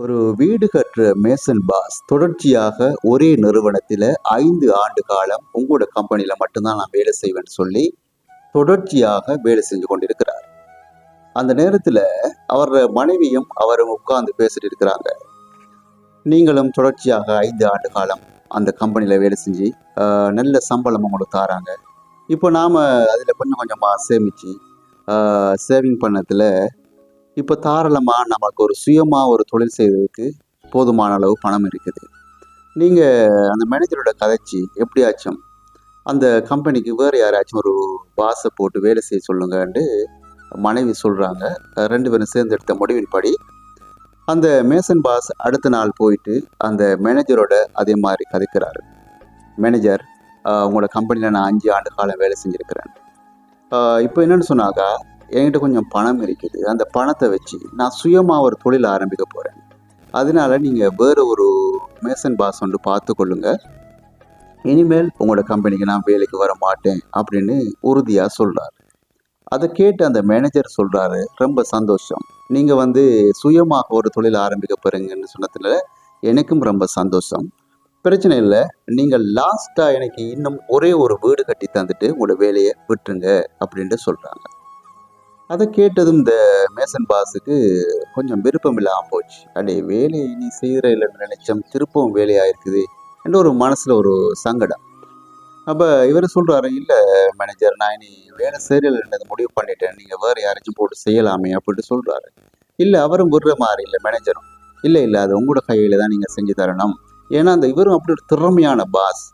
ஒரு வீடு கட்டுற மேசன் பாஸ் தொடர்ச்சியாக ஒரே நிறுவனத்தில் ஐந்து ஆண்டு காலம் உங்களோட கம்பெனியில் மட்டும்தான் நான் வேலை செய்வேன்னு சொல்லி தொடர்ச்சியாக வேலை செஞ்சு கொண்டிருக்கிறார். அந்த நேரத்தில் அவர் மனைவியும் அவரும் உட்கார்ந்து பேசிட்டு இருக்கிறாங்க. நீங்களும் தொடர்ச்சியாக ஐந்து ஆண்டு காலம் அந்த கம்பெனியில் வேலை செஞ்சு நல்ல சம்பளம் உங்களுக்கு தாராங்க. இப்போ நாம் அதில் கொஞ்சம் கொஞ்சமாக சேமித்து சேவிங் பண்ணதில் இப்போ தாராளமாக நமக்கு ஒரு சுயமாக ஒரு தொழில் செய்வதற்கு போதுமான அளவு பணம் இருக்குது. நீங்கள் அந்த மேனேஜரோட கதைச்சி எப்படியாச்சும் அந்த கம்பெனிக்கு வேறு யாராச்சும் ஒரு பாஸை போட்டு வேலை செய்ய சொல்லுங்கன்ட்டு மனைவி சொல்கிறாங்க ரெண்டு பேரும் சேர்ந்து எடுத்த முடிவின்படி அந்த மேசன் பாஸ் அடுத்த நாள் போயிட்டு அந்த மேனேஜரோட அதே மாதிரி கதைக்கிறாரு. மேனேஜர் உங்களோட கம்பெனியில் நான் அஞ்சு ஆண்டு காலம் வேலை செஞ்சுருக்கிறேன். இப்போ என்னன்னு சொன்னாக்கா என்கிட்ட கொஞ்சம் பணம் இருக்குது. அந்த பணத்தை வச்சு நான் சுயமாக ஒரு தொழில் ஆரம்பிக்க போகிறேன் அதனால நீங்கள் வேறு ஒரு மேசன் பாஸ் ஒன்று பார்த்து கொள்ளுங்க. இனிமேல் உங்களோட கம்பெனிக்கு நான் வேலைக்கு வர மாட்டேன் அப்படின்னு உறுதியாக சொல்கிறார் அதை கேட்டு அந்த மேனேஜர் சொல்கிறாரு ரொம்ப சந்தோஷம். நீங்கள் வந்து சுயமாக ஒரு தொழில் ஆரம்பிக்க போகிறீங்கன்னு சொன்னதுல எனக்கும் ரொம்ப சந்தோஷம். பிரச்சனை இல்லை. நீங்கள் லாஸ்ட்டாக எனக்கு இன்னும் ஒரே ஒரு வீடு கட்டி தந்துட்டு உங்களோட வேலையை விட்டுருங்க அப்படின்ட்டு சொல்கிறாங்க அதை கேட்டதும் இந்த மேசன் பாஸுக்கு கொஞ்சம் விருப்பம் இல்லாமல் போச்சு. அடே வேலையை நீ செய்கிற இல்லைன்னு நினைச்சோம் திருப்பவும் வேலையாக இருக்குது என்ற ஒரு மனசில் ஒரு சங்கடம். அப்போ இவர் சொல்கிறாரு இல்லை மேனேஜர் நான் இனி வேலை செய்யலைன்றதை முடிவு பண்ணிட்டேன். நீங்கள் வேறு யாராச்சும் போட்டு செய்யலாமே அப்படின்ட்டு சொல்கிறாரு இல்லை அவரும் விடுற மாதிரி இல்லை மேனேஜரும் இல்லை இல்லை அது உங்களோட கையில் தான் நீங்கள் செஞ்சு தரணும். ஏன்னா அந்த இவரும் அப்படி ஒரு திறமையான பாஸ்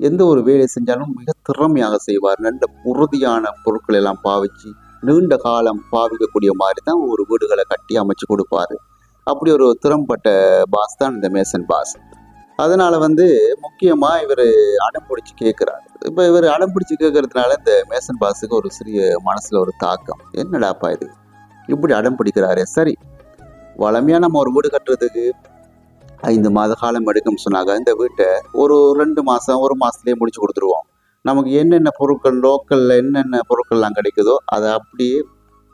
எந்த ஒரு வேலையை செஞ்சாலும் மிக திறமையாக செய்வார் நல்ல உறுதியான பொருட்களெல்லாம் பாவிச்சு நீண்ட காலம் பாவிக்கக்கூடிய மாதிரி தான் ஒரு வீடுகளை கட்டி அமைச்சு கொடுப்பாரு. அப்படி ஒரு திறம்பட்ட பாஸ் தான் இந்த மேசன் பாஸ் அதனால வந்து முக்கியமாக இவர் அடம் பிடிச்சி கேட்குறாரு இப்போ இவர் அடம் பிடிச்சி கேட்கறதுனால இந்த மேசன் பாஸுக்கு ஒரு சிறிய மனசில் ஒரு தாக்கம். என்னடாப்பா இது? இப்படி அடம் பிடிக்கிறாரே. சரி வளமையாக நம்ம ஒரு வீடு கட்டுறதுக்கு ஐந்து மாத காலம் எடுக்கும்னு சொன்னாங்க இந்த வீட்டை ஒரு ரெண்டு மாதம் ஒரு மாதத்துலேயே முடிச்சு கொடுத்துருவோம். நமக்கு என்னென்ன பொருட்கள் லோக்கலில் என்னென்ன பொருட்கள்லாம் கிடைக்குதோ அதை அப்படியே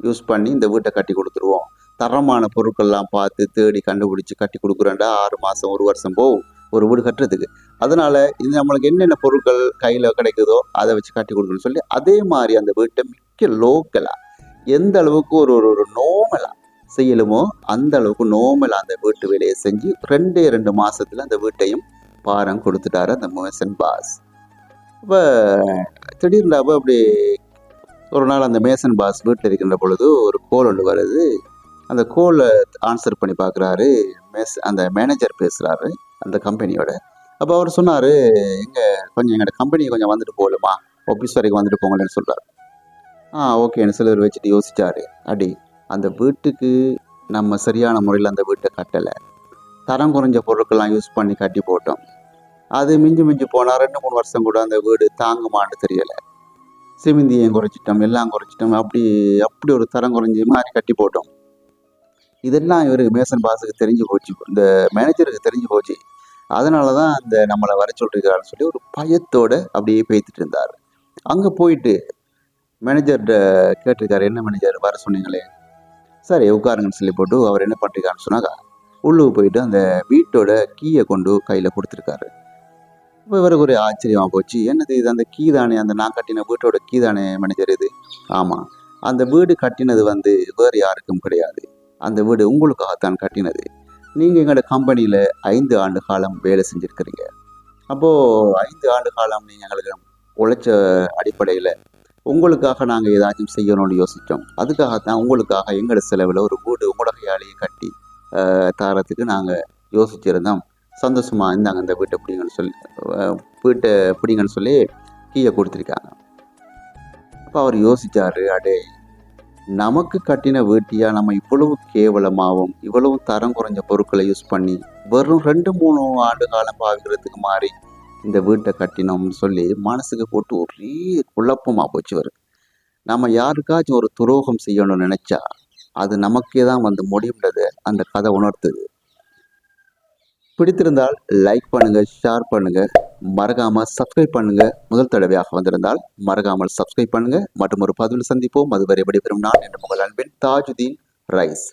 யூஸ் பண்ணி இந்த வீட்டை கட்டி கொடுத்துருவோம். தரமான பொருட்கள்லாம் பார்த்து தேடி கண்டுபிடிச்சி கட்டி கொடுக்குறேன்டா ஆறு மாதம் ஒரு வருஷம் போகும். ஒரு வீடு கட்டுறதுக்கு. அதனால் இது நம்மளுக்கு என்னென்ன பொருட்கள் கையில் கிடைக்குதோ அதை வச்சு கட்டி கொடுக்கணும்னு சொல்லி அதே மாதிரி அந்த வீட்டை மிக்க லோக்கலாக எந்த அளவுக்கு ஒரு ஒரு ஒரு நோமலாக செய்யலுமோ அந்த அளவுக்கு நோமலா அந்த வீட்டு வேலையை செஞ்சு ரெண்டே ரெண்டு மாதத்தில் அந்த வீட்டையும் பாரம் கொடுத்துட்டாரு அந்த மோசன் பாஸ். அப்போ திடீர்னு அப்போ அப்படி ஒரு நாள் அந்த மேசன் பாஸ் வீட்டில் இருக்கின்ற பொழுது ஒரு கோல் ஒன்று வருது. அந்த கோலை ஆன்சர் பண்ணி பார்க்குறாரு மேஸ் அந்த மேனேஜர் பேசுகிறாரு அந்த கம்பெனியோட அப்போ அவர் சொன்னார் எங்கள் கொஞ்சம் எங்களோட கம்பெனி கொஞ்சம் வந்துட்டு போகலுமா? ஆஃபீஸ் வரைக்கும் வந்துட்டு போங்களேன்னு சொல்கிறார் ஆ ஓகேன்னு சிலர் வச்சுட்டு யோசிச்சாரு. அடி அந்த வீட்டுக்கு நம்ம சரியான முறையில் அந்த வீட்டை கட்டலை. தரம் குறைஞ்ச பொருட்கள்லாம் யூஸ் பண்ணி கட்டி போட்டோம். அது மிஞ்சி மிஞ்சி போனால் ரெண்டு மூணு வருஷம் கூட அந்த வீடு தாங்குமான்னு தெரியலை. சிமிந்தியும் குறைச்சிட்டோம் எல்லாம் குறைச்சிட்டோம். அப்படி அப்படி ஒரு தரம் குறைஞ்சி மாதிரி கட்டி போட்டோம். இதெல்லாம் இவருக்கு மேசன் பாஸுக்கு தெரிஞ்சு போச்சு. இந்த மேனேஜருக்கு தெரிஞ்சு போச்சு. அதனால தான் அந்த நம்மளை வர சொல்லிருக்காருன்னு சொல்லி ஒரு பயத்தோடு அப்படியே பேத்துட்டு இருந்தார். அங்கே போயிட்டு மேனேஜர்கிட்ட கேட்டிருக்காரு என்ன மேனேஜர் வர சொன்னீங்களே. சரி உட்காருங்கன்னு சொல்லி போட்டு அவர் என்ன பண்ணிருக்காருன்னு சொன்னாக்கா உள்ளுக்கு போயிட்டு அந்த வீட்டோட கீயை கொண்டு கையில் கொடுத்துருக்காரு. இப்போ இவருக்கு ஒரு ஆச்சரியமாக போச்சு. என்னது இது அந்த கீதானே அந்த நான் கட்டின வீட்டோட கீதானே மேனேஜர் இது? ஆமாம் அந்த வீடு கட்டினது வந்து வேறு யாருக்கும் கிடையாது. அந்த வீடு உங்களுக்காகத்தான் கட்டினது. நீங்கள் எங்களோட கம்பெனியில் ஐந்து ஆண்டு காலம் வேலை செஞ்சுருக்கிறீங்க. அப்போது ஐந்து ஆண்டு காலம் நீங்கள் எங்களுக்கு உழைச்ச அடிப்படையில் உங்களுக்காக நாங்கள் ஏதாச்சும் செய்யணும்னு யோசித்தோம் அதுக்காகத்தான் உங்களுக்காக எங்களோட செலவில் ஒரு வீடு உங்களோட கையாலேயே கட்டி தாரத்துக்கு நாங்கள் யோசிச்சிருந்தோம். சந்தோஷமாக இருந்தாங்க இந்த வீட்டை பிடிங்கன்னு சொல்லி வீட்டை பிடிங்கன்னு சொல்லி கீயை கொடுத்துருக்காங்க. அப்போ அவர் யோசிச்சாரு அடே நமக்கு கட்டின வீட்டியா நம்ம இவ்வளவு கேவலமாகவும் இவ்வளவு தரம் குறைஞ்ச பொருட்களை யூஸ் பண்ணி வெறும் ரெண்டு மூணு ஆண்டு காலம் பாவிக்கிறதுக்கு மாறி இந்த வீட்டை கட்டினோம்னு சொல்லி மனசுக்கு போட்டு ஒரே குழப்பமாக போச்சு வருது நம்ம யாருக்காச்சும் ஒரு துரோகம் செய்யணும்னு நினச்சா அது நமக்கே தான் வந்து முடியுன்றதை அந்த கதை உணர்த்துது. பிடித்திருந்தால் லைக் பண்ணுங்க ஷேர் பண்ணுங்க. மறக்காம சப்ஸ்கிரைப் பண்ணுங்க. முதல் தடவையாக வந்திருந்தால் மறக்காமல் சப்ஸ்கிரைப் பண்ணுங்க. மற்றும் ஒரு பதிவில் சந்திப்போம். அதுவரை விடைபெறும் நான் என்ற உங்கள் அன்பின் தாஜுதீன் ரைஸ்.